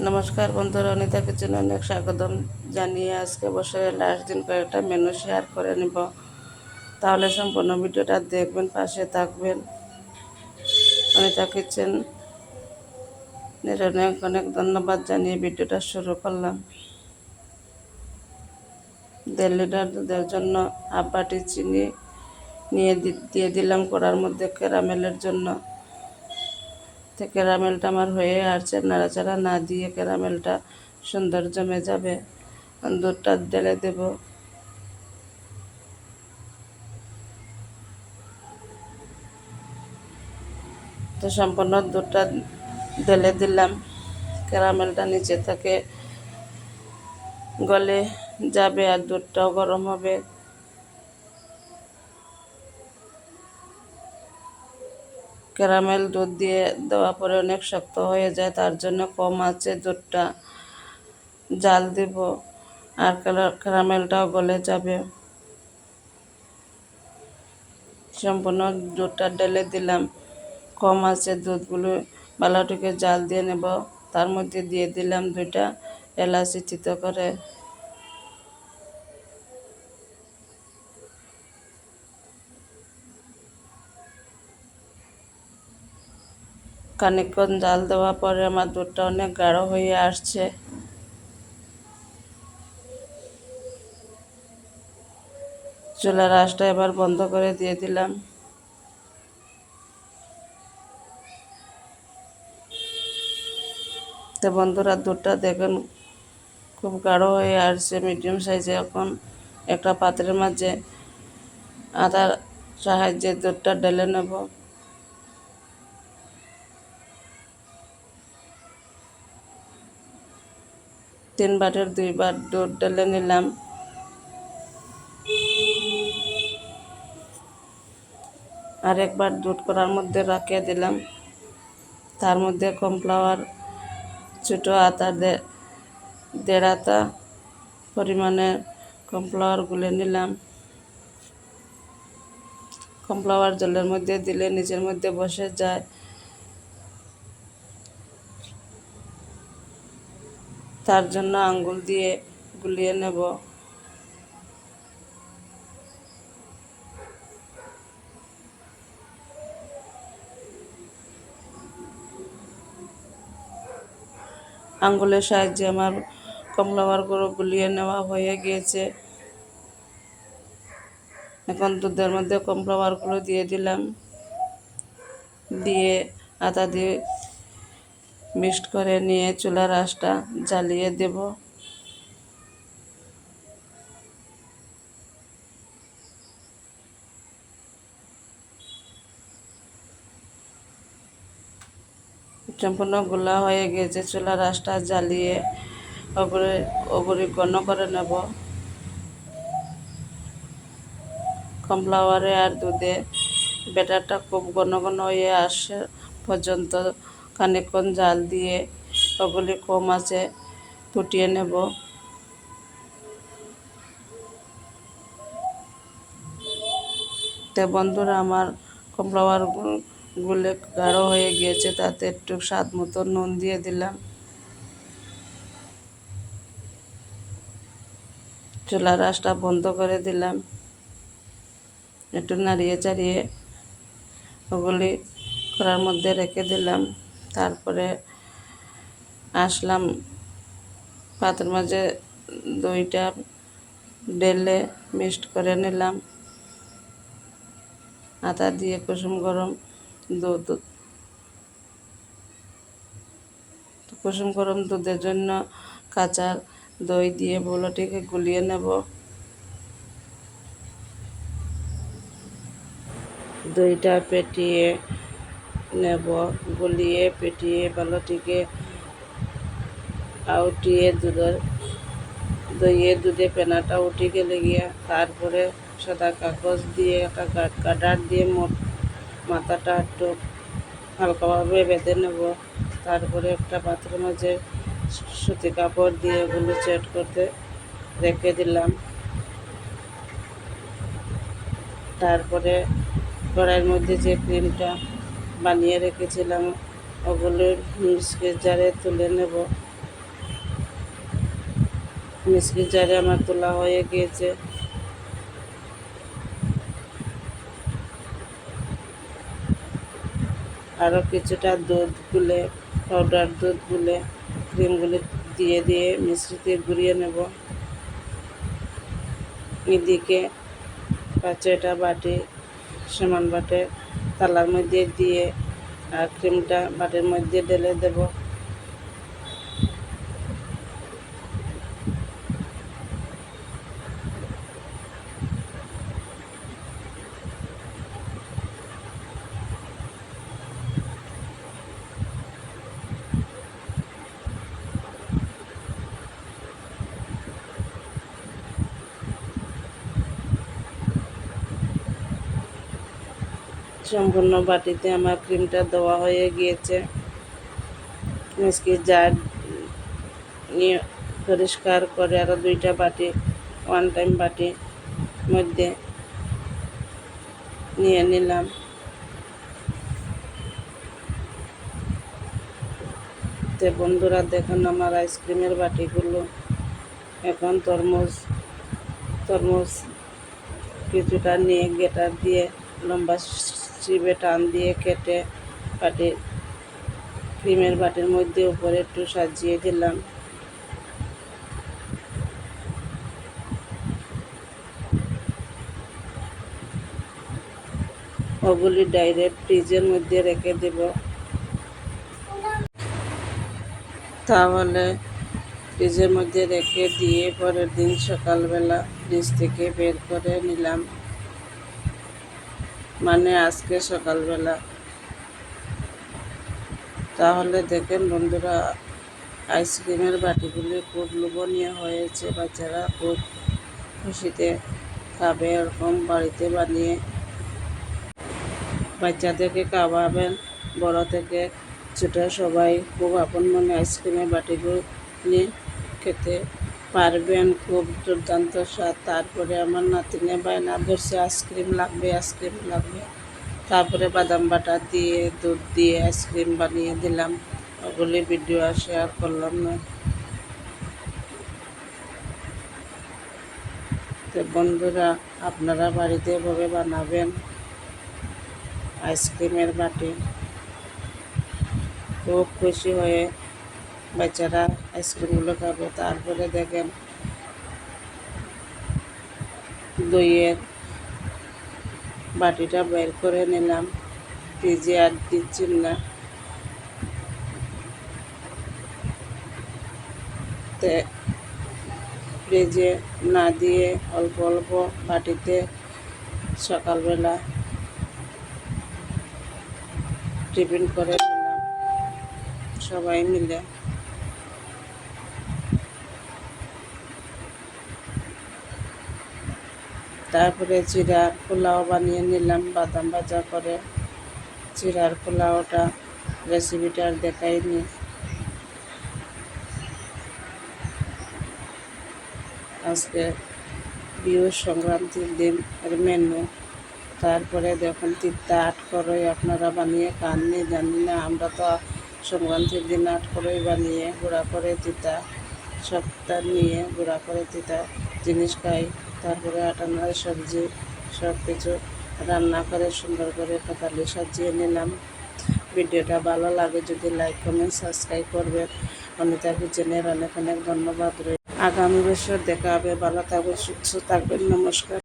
নমস্কার বন্ধুরা, অনিতা কিচেনে অনেক স্বাগতম। জানিয়ে আজকে বছরের লাস্ট দিন কয়েকটা মেনু শেয়ার করে নিব। তাহলে সম্পূর্ণ ভিডিওটা দেখবেন, পাশে থাকবেন। অনিতা কিচেন অনেক অনেক ধন্যবাদ, জানিয়ে ভিডিওটা শুরু করলাম। দেড় লিটার দুধের জন্য হাফ বাটি চিনি নিয়ে দিয়ে দিলাম কড়ার মধ্যে ক্যারামেলের জন্য। ক্যারামেলটা আমার হয়ে আসছে। নাড়াচাড়া না দিয়ে ক্যারামেলটা সুন্দর জমে যাবে। দুধটা ঢেলে দেব। তো সম্পূর্ণ দুধটা ঢেলে দিলাম। ক্যারামেলটা নিচে থেকে গলে যাবে। আর দুধটাও গরম হবে। ক্যারামেল দুধ দিয়ে দেওয়া পরে অনেক শক্ত হয়ে যায়, তার জন্য কম আছে দুধটা। জাল দিব আর ক্যারামেলটাও গলে যাবে। সম্পূর্ণ দুধটা ঢেলে দিলাম। কম আছে দুধগুলো, বালাটিকে জাল দিয়ে নেব। তার মধ্যে দিয়ে দিলাম দুইটা এলাচি চিত করে। খানিকক্ষণ জাল দেওয়ার পরে আমার দুধটা অনেক গাঢ় হয়ে আসছে। চুলার আঁচটা এবার বন্ধ করে দিয়ে দিলাম। তো বন্ধুরা, দুধটা দেখুন খুব গাঢ় হয়ে আসছে মিডিয়াম সাইজে এখন একটা পাত্রের মাঝে আদার সাহায্যে দুধটা ঢেলে নেব। তিন দুইবার দুধ ঢেলে নিলাম। আর একবার দুধ করার মধ্যে রাখিয়ে দিলাম। তার মধ্যে কর্নফ্লাওয়ার, ছোটো আতা দেড় আতা পরিমাণে কর্নফ্লাওয়ার গুলে নিলাম। কর্নফ্লাওয়ার জলের মধ্যে দিলে নিচের মধ্যে বসে যায়। তার জন্য আঙ্গুল দিয়ে গুলিয়ে নেব। আঙ্গুলের সাহায্যে আমার কমলাবার গুঁড়ো গুলিয়ে নেওয়া হয়ে গিয়েছে। এখন দুধের মধ্যে কমলাবারগুলো দিয়ে দিলাম। দিয়ে আদা দিয়ে মিক্সড করে নিয়ে চুলার আঁচটা জ্বালিয়ে দেব। সম্পূর্ণ গোলা হয়ে গেছে, চুলার আঁচটা জ্বালিয়ে ওপরে ওপরে ঘন করে নেব। কমফ্লাওয়ারে আর দুধে ব্যাটারটা খুব ঘন ঘন হয়ে আসে পর্যন্ত খানিকক্ষণ জাল দিয়ে ওগুলি কম আছে, ফুটিয়ে নেব। তো বন্ধুরা, আমার কমফ্লাওয়ার গুলে গাঢ় হয়ে গিয়েছে, তাতে একটু স্বাদ মতো নুন দিয়ে দিলাম। চুলার আঁচটা বন্ধ করে দিলাম। একটু নাড়িয়ে চাড়িয়ে ওগুলি করার মধ্যে রেখে দিলাম। তারপরে আসলাম পাতের মাঝে দইটা ডেলে মিক্সড করে নিলাম। আটা দিয়ে কুসুম গরম দুধ। কুসুম গরম দুধের জন্য কাঁচা দই দিয়ে বলোটিকে গুলিয়ে নেব। দইটা পেটিয়ে নেব, গুলিয়ে পেটিয়ে বালতিকে আউটিয়ে দুধের দইয়ে দুধে পেনাটা উঠে গেলে গিয়া তারপরে সাদা কাগজ দিয়ে একটা কাটার দিয়ে মোট মাথাটা একটু হালকাভাবে বেঁধে নেব। তারপরে একটা পাত্রের মাঝে সুতি কাপড় দিয়ে ওগুলো চেট করতে রেখে দিলাম। তারপরে কড়াইয়ের মধ্যে যে ক্রিমটা বানিয়ে রেখেছিলাম। ওগুলো মিক্সকে জারে তুলে নেব। মিষ্টি জারে আমার তোলা হয়ে গিয়েছে। আরও কিছুটা দুধ গুলে, পাউডার দুধ গুলে, ক্রিমগুলি দিয়ে দিয়ে মিশ্রিতে ঘুরিয়ে নেব। এদিকে পাঁচটা বাটি সমান বাটে তালার মধ্যে দিয়ে ক্রিমটা বাটের মধ্যে ঢেলে দেব। সম্পূর্ণ বাটিতে আমার ক্রিমটা দেওয়া হয়ে গিয়েছে। মিষ্টি জার নিয়ে পরিষ্কার করে আরও দুইটা বাটি ওয়ান টাইম বাটি মধ্যে নিয়ে নিলাম। তো বন্ধুরা, দেখুন আমার আইসক্রিমের বাটিগুলো। এখন তরমুজ তরমুজ কিছুটা নিয়ে গেটার দিয়ে লম্বা চিবে টান দিয়ে কেটে বাটি, ক্রিমের বাটির মধ্যে উপরে একটু সাজিয়ে দিলাম। ওগুলি ডাইরেক্ট ফ্রিজের মধ্যে রেখে দেব। তাহলে ফ্রিজের মধ্যে রেখে দিয়ে পরের দিন সকালবেলা ফ্রিজ থেকে বের করে নিলাম। মানে আজকে সকালবেলা। তাহলে দেখেন বন্ধুরা, আইসক্রিমের বাটিগুলি খুব লোভনীয় হয়েছে। বাচ্চারা খুব খুশিতে খাবে এরকম বাড়িতে বানিয়ে। বাচ্চাদেরকে খাওয়াবেন, বড় থেকে ছোটো সবাই। খুব আপন মনে আইসক্রিমের বাটিগুলি খেতে পারবেন খুব দুর্দান্ত স্বাদ। তারপরে আমার নাতিনে বায়না ধরছে, আইসক্রিম লাগবে আইসক্রিম লাগবে। তারপরে বাদাম বাটা দিয়ে, দুধ দিয়ে আইসক্রিম বানিয়ে দিলাম। ওগুলি ভিডিও শেয়ার করলাম না। তো বন্ধুরা, আপনারা বাড়িতে এভাবে বানাবেন আইসক্রিমের বাটি। খুব খুশি হয়ে বাচ্চারা আইসক্রিমগুলো খাবে, তারপরে দেখেন দইয়ের বাটিটা বের করে নিলাম। ফ্রিজে আর দিচ্ছি না। তে ফ্রিজে না দিয়ে অল্প অল্প বাটিতে সকালবেলা টিফিন করে নিলাম। সবাই মিলে তারপরে চিরার পোলাও বানিয়ে নিলাম, বাদাম ভাজা করে। চিরার পোলাওটা রেসিপিটা আর দেখাইনি। আজকে বিহু সংক্রান্তির দিন এর মেনু তারপরে দেখুন তিনটা আট করই আপনারা বানিয়ে খাননি, জানি না, আমরা তো সংক্রান্তির দিন আট করই বানিয়ে গুঁড়া করে তিতা সবটা নিয়ে গুঁড়া করে তিতা জিনিস খাই। তারপরে আটানার সবজি সব কিছু রান্না করে সুন্দর করে পাতালি সাজিয়ে নিলাম। ভিডিওটা ভালো লাগে যদি লাইক কমেন্ট সাবস্ক্রাইব করবেন। অনিতা কিচেনের অনেক অনেক ধন্যবাদ রয়েছে আগামী বছর দেখা হবে। ভালো থাকবেন সুস্থ থাকবেন। নমস্কার।